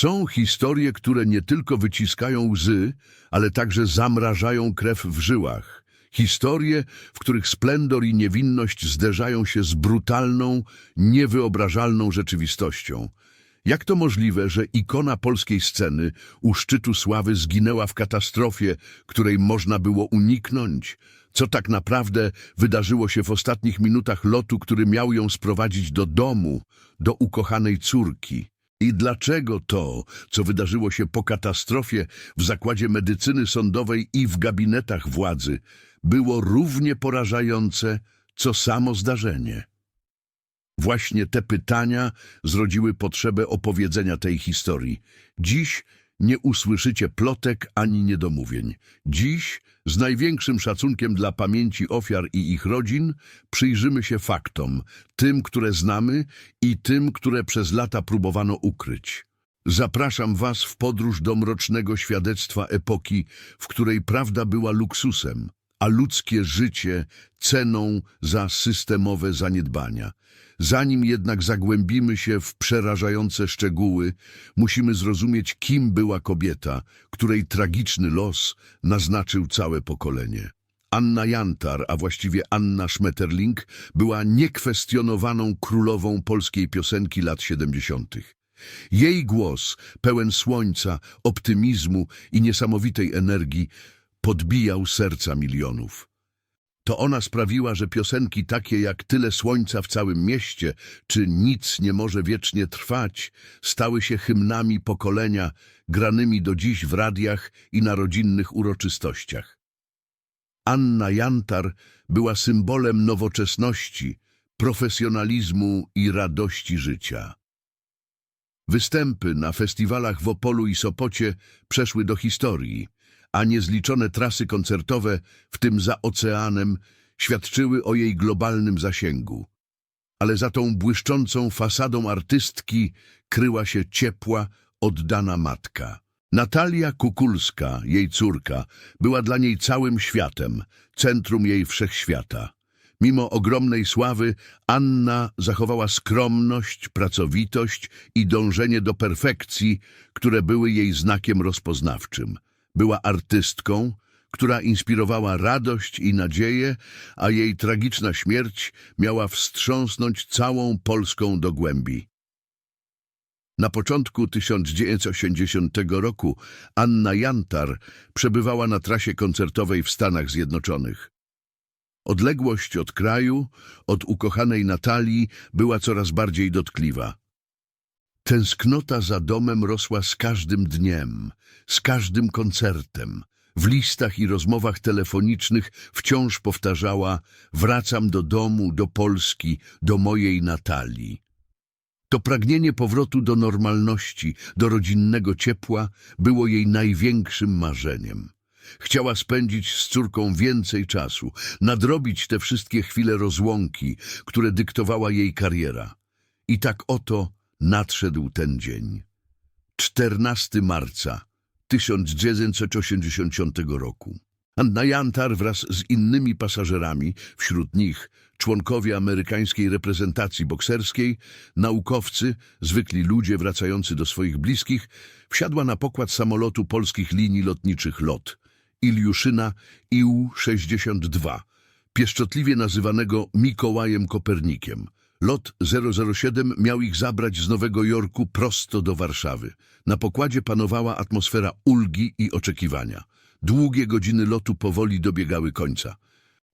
Są historie, które nie tylko wyciskają łzy, ale także zamrażają krew w żyłach. Historie, w których splendor i niewinność zderzają się z brutalną, niewyobrażalną rzeczywistością. Jak to możliwe, że ikona polskiej sceny u szczytu sławy zginęła w katastrofie, której można było uniknąć? Co tak naprawdę wydarzyło się w ostatnich minutach lotu, który miał ją sprowadzić do domu, do ukochanej córki? I dlaczego to, co wydarzyło się po katastrofie w Zakładzie Medycyny Sądowej i w gabinetach władzy, było równie porażające, co samo zdarzenie? Właśnie te pytania zrodziły potrzebę opowiedzenia tej historii. Dziś nie usłyszycie plotek ani niedomówień. Dziś, z największym szacunkiem dla pamięci ofiar i ich rodzin, przyjrzymy się faktom, tym, które znamy i tym, które przez lata próbowano ukryć. Zapraszam Was w podróż do mrocznego świadectwa epoki, w której prawda była luksusem, a ludzkie życie ceną za systemowe zaniedbania. Zanim jednak zagłębimy się w przerażające szczegóły, musimy zrozumieć, kim była kobieta, której tragiczny los naznaczył całe pokolenie. Anna Jantar, a właściwie Anna Schmetterling, była niekwestionowaną królową polskiej piosenki lat 70. Jej głos, pełen słońca, optymizmu i niesamowitej energii, podbijał serca milionów. To ona sprawiła, że piosenki takie jak Tyle słońca w całym mieście, czy Nic nie może wiecznie trwać, stały się hymnami pokolenia, granymi do dziś w radiach i na rodzinnych uroczystościach. Anna Jantar była symbolem nowoczesności, profesjonalizmu i radości życia. Występy na festiwalach w Opolu i Sopocie przeszły do historii, a niezliczone trasy koncertowe, w tym za oceanem, świadczyły o jej globalnym zasięgu. Ale za tą błyszczącą fasadą artystki kryła się ciepła, oddana matka. Natalia Kukulska, jej córka, była dla niej całym światem, centrum jej wszechświata. Mimo ogromnej sławy, Anna zachowała skromność, pracowitość i dążenie do perfekcji, które były jej znakiem rozpoznawczym. Była artystką, która inspirowała radość i nadzieję, a jej tragiczna śmierć miała wstrząsnąć całą Polską do głębi. Na początku 1980 roku Anna Jantar przebywała na trasie koncertowej w Stanach Zjednoczonych. Odległość od kraju, od ukochanej Natalii była coraz bardziej dotkliwa. Tęsknota za domem rosła z każdym dniem, z każdym koncertem. W listach i rozmowach telefonicznych wciąż powtarzała wracam do domu, do Polski, do mojej Natalii. To pragnienie powrotu do normalności, do rodzinnego ciepła było jej największym marzeniem. Chciała spędzić z córką więcej czasu, nadrobić te wszystkie chwile rozłąki, które dyktowała jej kariera. I tak oto nadszedł ten dzień. 14 marca 1980 roku. Anna Jantar wraz z innymi pasażerami, wśród nich członkowie amerykańskiej reprezentacji bokserskiej, naukowcy, zwykli ludzie wracający do swoich bliskich, wsiadła na pokład samolotu polskich linii lotniczych LOT, Iliuszyna IU-62, pieszczotliwie nazywanego Mikołajem Kopernikiem. Lot 007 miał ich zabrać z Nowego Jorku prosto do Warszawy. Na pokładzie panowała atmosfera ulgi i oczekiwania. Długie godziny lotu powoli dobiegały końca.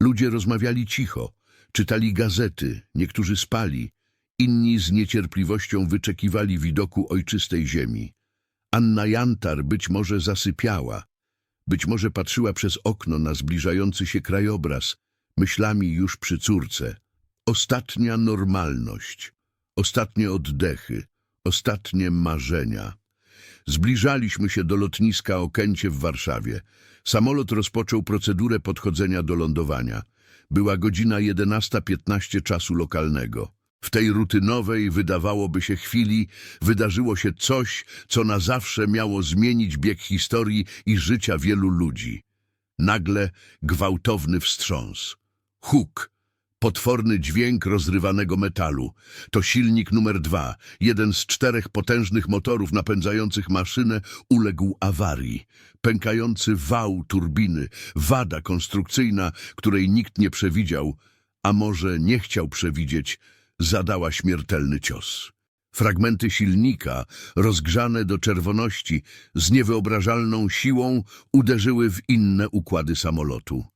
Ludzie rozmawiali cicho, czytali gazety, niektórzy spali, inni z niecierpliwością wyczekiwali widoku ojczystej ziemi. Anna Jantar być może zasypiała, być może patrzyła przez okno na zbliżający się krajobraz, myślami już przy córce. Ostatnia normalność, ostatnie oddechy, ostatnie marzenia. Zbliżaliśmy się do lotniska Okęcie w Warszawie. Samolot rozpoczął procedurę podchodzenia do lądowania. Była godzina 11.15 czasu lokalnego. W tej rutynowej, wydawałoby się chwili, wydarzyło się coś, co na zawsze miało zmienić bieg historii i życia wielu ludzi. Nagle gwałtowny wstrząs. Huk, Potworny dźwięk rozrywanego metalu. To silnik numer dwa. Jeden z czterech potężnych motorów napędzających maszynę uległ awarii. Pękający wał turbiny, wada konstrukcyjna, której nikt nie przewidział, a może nie chciał przewidzieć, zadała śmiertelny cios. Fragmenty silnika, rozgrzane do czerwoności, z niewyobrażalną siłą uderzyły w inne układy samolotu.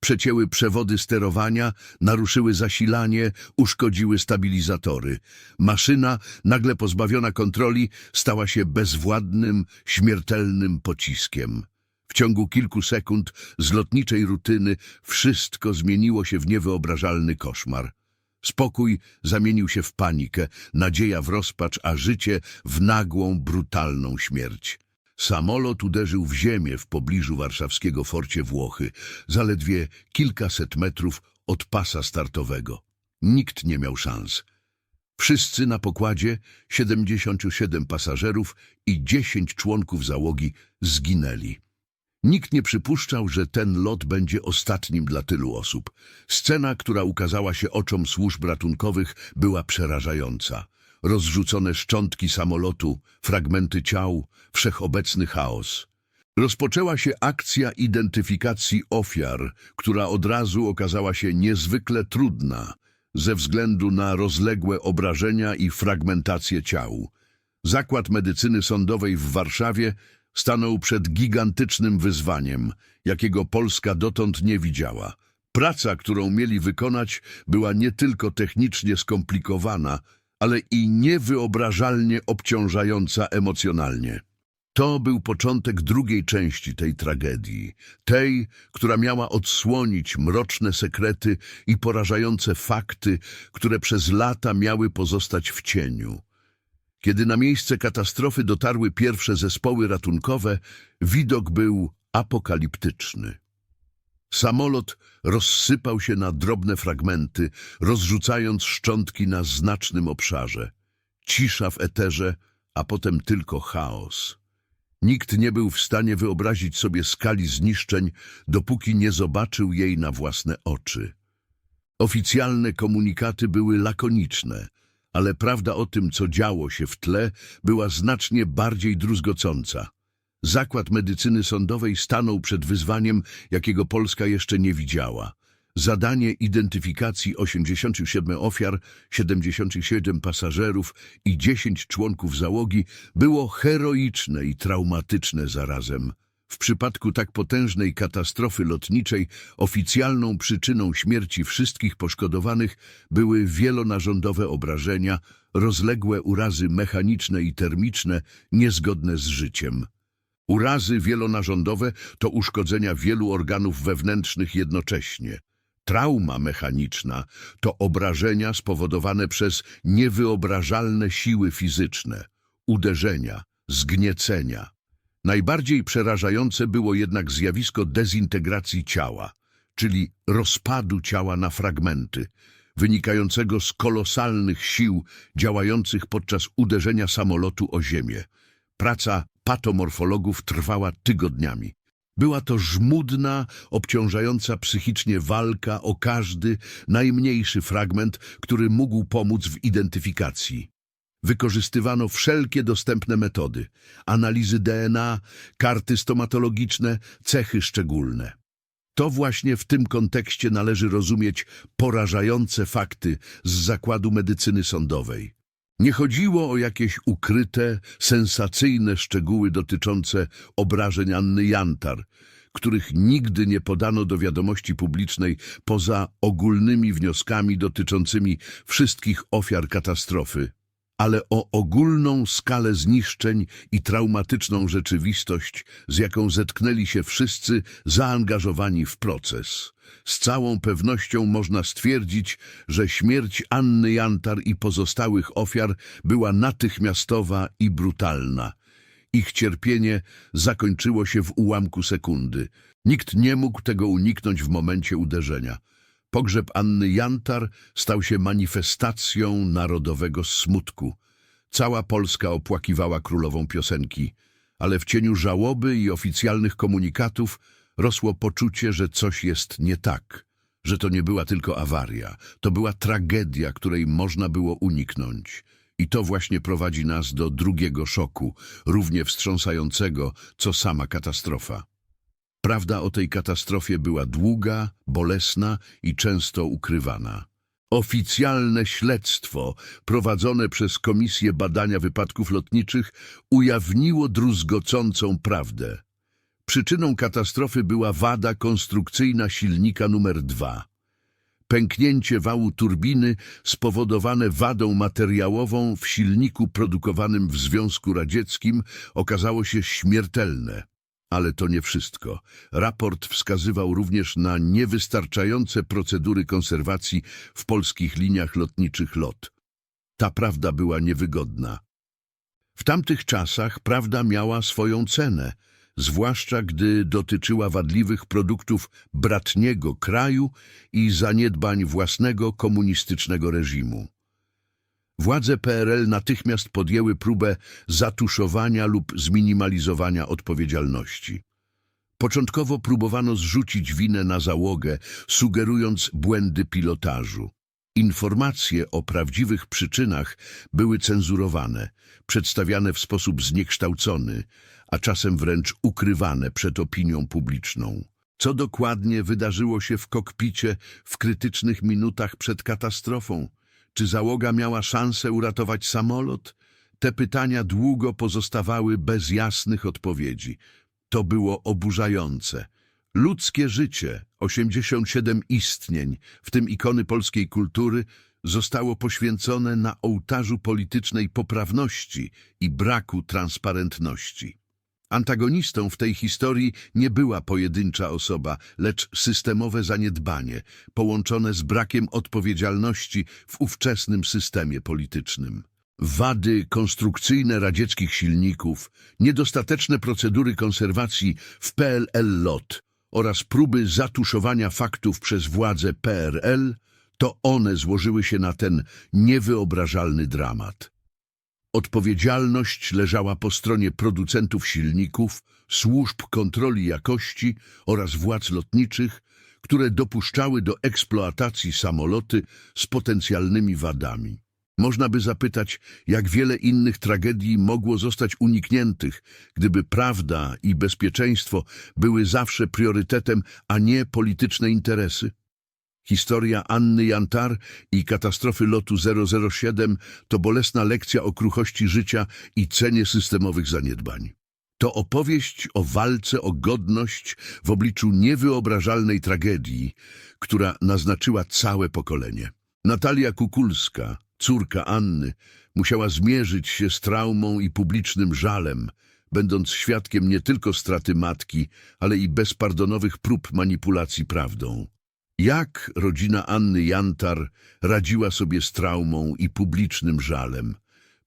Przecięły przewody sterowania, naruszyły zasilanie, uszkodziły stabilizatory. Maszyna, nagle pozbawiona kontroli, stała się bezwładnym, śmiertelnym pociskiem. W ciągu kilku sekund z lotniczej rutyny wszystko zmieniło się w niewyobrażalny koszmar. Spokój zamienił się w panikę, nadzieja w rozpacz, a życie w nagłą, brutalną śmierć. Samolot uderzył w ziemię w pobliżu warszawskiego Forcie Włochy, zaledwie kilkaset metrów od pasa startowego. Nikt nie miał szans. Wszyscy na pokładzie, 77 pasażerów i 10 członków załogi zginęli. Nikt nie przypuszczał, że ten lot będzie ostatnim dla tylu osób. Scena, która ukazała się oczom służb ratunkowych, była przerażająca. Rozrzucone szczątki samolotu, fragmenty ciał, wszechobecny chaos. Rozpoczęła się akcja identyfikacji ofiar, która od razu okazała się niezwykle trudna ze względu na rozległe obrażenia i fragmentację ciał. Zakład Medycyny Sądowej w Warszawie stanął przed gigantycznym wyzwaniem, jakiego Polska dotąd nie widziała. Praca, którą mieli wykonać, była nie tylko technicznie skomplikowana, ale i niewyobrażalnie obciążająca emocjonalnie. To był początek drugiej części tej tragedii, tej, która miała odsłonić mroczne sekrety i porażające fakty, które przez lata miały pozostać w cieniu. Kiedy na miejsce katastrofy dotarły pierwsze zespoły ratunkowe, widok był apokaliptyczny. Samolot rozsypał się na drobne fragmenty, rozrzucając szczątki na znacznym obszarze. Cisza w eterze, a potem tylko chaos. Nikt nie był w stanie wyobrazić sobie skali zniszczeń, dopóki nie zobaczył jej na własne oczy. Oficjalne komunikaty były lakoniczne, ale prawda o tym, co działo się w tle, była znacznie bardziej druzgocąca. Zakład Medycyny Sądowej stanął przed wyzwaniem, jakiego Polska jeszcze nie widziała. Zadanie identyfikacji 87 ofiar, 77 pasażerów i 10 członków załogi było heroiczne i traumatyczne zarazem. W przypadku tak potężnej katastrofy lotniczej oficjalną przyczyną śmierci wszystkich poszkodowanych były wielonarządowe obrażenia, rozległe urazy mechaniczne i termiczne niezgodne z życiem. Urazy wielonarządowe to uszkodzenia wielu organów wewnętrznych jednocześnie. Trauma mechaniczna to obrażenia spowodowane przez niewyobrażalne siły fizyczne, uderzenia, zgniecenia. Najbardziej przerażające było jednak zjawisko dezintegracji ciała, czyli rozpadu ciała na fragmenty, wynikającego z kolosalnych sił działających podczas uderzenia samolotu o ziemię. Praca patomorfologów trwała tygodniami. Była to żmudna, obciążająca psychicznie walka o każdy, najmniejszy fragment, który mógł pomóc w identyfikacji. Wykorzystywano wszelkie dostępne metody, analizy DNA, karty stomatologiczne, cechy szczególne. To właśnie w tym kontekście należy rozumieć porażające fakty z Zakładu Medycyny Sądowej. Nie chodziło o jakieś ukryte, sensacyjne szczegóły dotyczące obrażeń Anny Jantar, których nigdy nie podano do wiadomości publicznej poza ogólnymi wnioskami dotyczącymi wszystkich ofiar katastrofy, ale o ogólną skalę zniszczeń i traumatyczną rzeczywistość, z jaką zetknęli się wszyscy zaangażowani w proces. Z całą pewnością można stwierdzić, że śmierć Anny Jantar i pozostałych ofiar była natychmiastowa i brutalna. Ich cierpienie zakończyło się w ułamku sekundy. Nikt nie mógł tego uniknąć w momencie uderzenia. Pogrzeb Anny Jantar stał się manifestacją narodowego smutku. Cała Polska opłakiwała królową piosenki, ale w cieniu żałoby i oficjalnych komunikatów rosło poczucie, że coś jest nie tak. że to nie była tylko awaria, to była tragedia, której można było uniknąć. I to właśnie prowadzi nas do drugiego szoku, równie wstrząsającego, co sama katastrofa. Prawda o tej katastrofie była długa, bolesna i często ukrywana. Oficjalne śledztwo prowadzone przez Komisję Badania Wypadków Lotniczych ujawniło druzgocącą prawdę. Przyczyną katastrofy była wada konstrukcyjna silnika numer 2. Pęknięcie wału turbiny spowodowane wadą materiałową w silniku produkowanym w Związku Radzieckim okazało się śmiertelne. Ale to nie wszystko. Raport wskazywał również na niewystarczające procedury konserwacji w polskich liniach lotniczych LOT. Ta prawda była niewygodna. W tamtych czasach prawda miała swoją cenę, zwłaszcza gdy dotyczyła wadliwych produktów bratniego kraju i zaniedbań własnego komunistycznego reżimu. Władze PRL natychmiast podjęły próbę zatuszowania lub zminimalizowania odpowiedzialności. Początkowo próbowano zrzucić winę na załogę, sugerując błędy pilotażu. Informacje o prawdziwych przyczynach były cenzurowane, przedstawiane w sposób zniekształcony, a czasem wręcz ukrywane przed opinią publiczną. Co dokładnie wydarzyło się w kokpicie w krytycznych minutach przed katastrofą? Czy załoga miała szansę uratować samolot? Te pytania długo pozostawały bez jasnych odpowiedzi. To było oburzające. Ludzkie życie, 87 istnień, w tym ikony polskiej kultury, zostało poświęcone na ołtarzu politycznej poprawności i braku transparentności. Antagonistą w tej historii nie była pojedyncza osoba, lecz systemowe zaniedbanie, połączone z brakiem odpowiedzialności w ówczesnym systemie politycznym. Wady konstrukcyjne radzieckich silników, niedostateczne procedury konserwacji w PLL LOT oraz próby zatuszowania faktów przez władze PRL, to one złożyły się na ten niewyobrażalny dramat. Odpowiedzialność leżała po stronie producentów silników, służb kontroli jakości oraz władz lotniczych, które dopuszczały do eksploatacji samoloty z potencjalnymi wadami. Można by zapytać, jak wiele innych tragedii mogło zostać unikniętych, gdyby prawda i bezpieczeństwo były zawsze priorytetem, a nie polityczne interesy? Historia Anny Jantar i katastrofy lotu 007 to bolesna lekcja o kruchości życia i cenie systemowych zaniedbań. To opowieść o walce o godność w obliczu niewyobrażalnej tragedii, która naznaczyła całe pokolenie. Natalia Kukulska, córka Anny, musiała zmierzyć się z traumą i publicznym żalem, będąc świadkiem nie tylko straty matki, ale i bezpardonowych prób manipulacji prawdą. Jak rodzina Anny Jantar radziła sobie z traumą i publicznym żalem?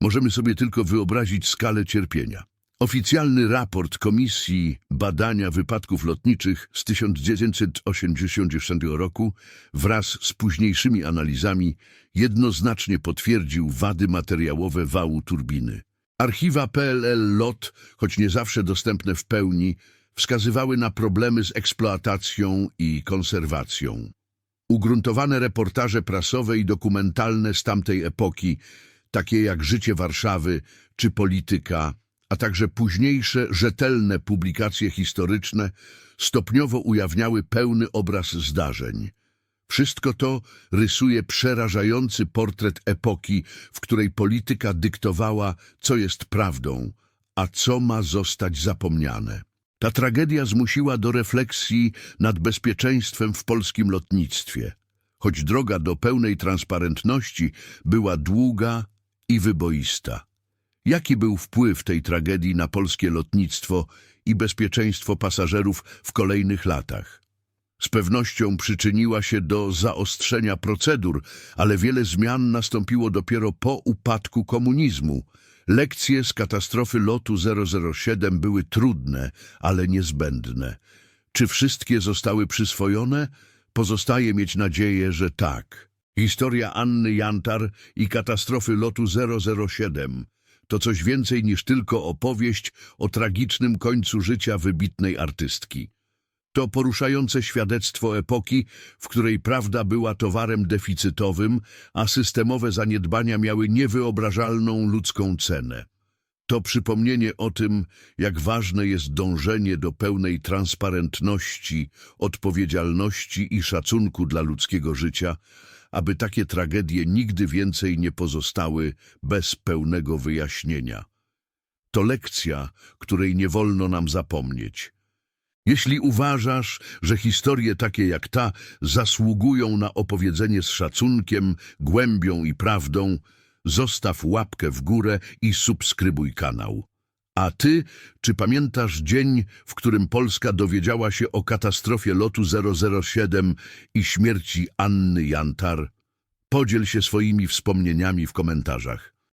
Możemy sobie tylko wyobrazić skalę cierpienia. Oficjalny raport Komisji Badania Wypadków Lotniczych z 1980 roku wraz z późniejszymi analizami jednoznacznie potwierdził wady materiałowe wału turbiny. Archiwa PLL LOT, choć nie zawsze dostępne w pełni, wskazywały na problemy z eksploatacją i konserwacją. Ugruntowane reportaże prasowe i dokumentalne z tamtej epoki, takie jak Życie Warszawy czy Polityka, a także późniejsze, rzetelne publikacje historyczne stopniowo ujawniały pełny obraz zdarzeń. Wszystko to rysuje przerażający portret epoki, w której polityka dyktowała, co jest prawdą, a co ma zostać zapomniane. Ta tragedia zmusiła do refleksji nad bezpieczeństwem w polskim lotnictwie, choć droga do pełnej transparentności była długa i wyboista. Jaki był wpływ tej tragedii na polskie lotnictwo i bezpieczeństwo pasażerów w kolejnych latach? Z pewnością przyczyniła się do zaostrzenia procedur, ale wiele zmian nastąpiło dopiero po upadku komunizmu. Lekcje z katastrofy lotu 007 były trudne, ale niezbędne. Czy wszystkie zostały przyswojone? Pozostaje mieć nadzieję, że tak. Historia Anny Jantar i katastrofy lotu 007 to coś więcej niż tylko opowieść o tragicznym końcu życia wybitnej artystki. To poruszające świadectwo epoki, w której prawda była towarem deficytowym, a systemowe zaniedbania miały niewyobrażalną ludzką cenę. To przypomnienie o tym, jak ważne jest dążenie do pełnej transparentności, odpowiedzialności i szacunku dla ludzkiego życia, aby takie tragedie nigdy więcej nie pozostały bez pełnego wyjaśnienia. To lekcja, której nie wolno nam zapomnieć. Jeśli uważasz, że historie takie jak ta zasługują na opowiedzenie z szacunkiem, głębią i prawdą, zostaw łapkę w górę i subskrybuj kanał. A ty, czy pamiętasz dzień, w którym Polska dowiedziała się o katastrofie lotu 007 i śmierci Anny Jantar? Podziel się swoimi wspomnieniami w komentarzach.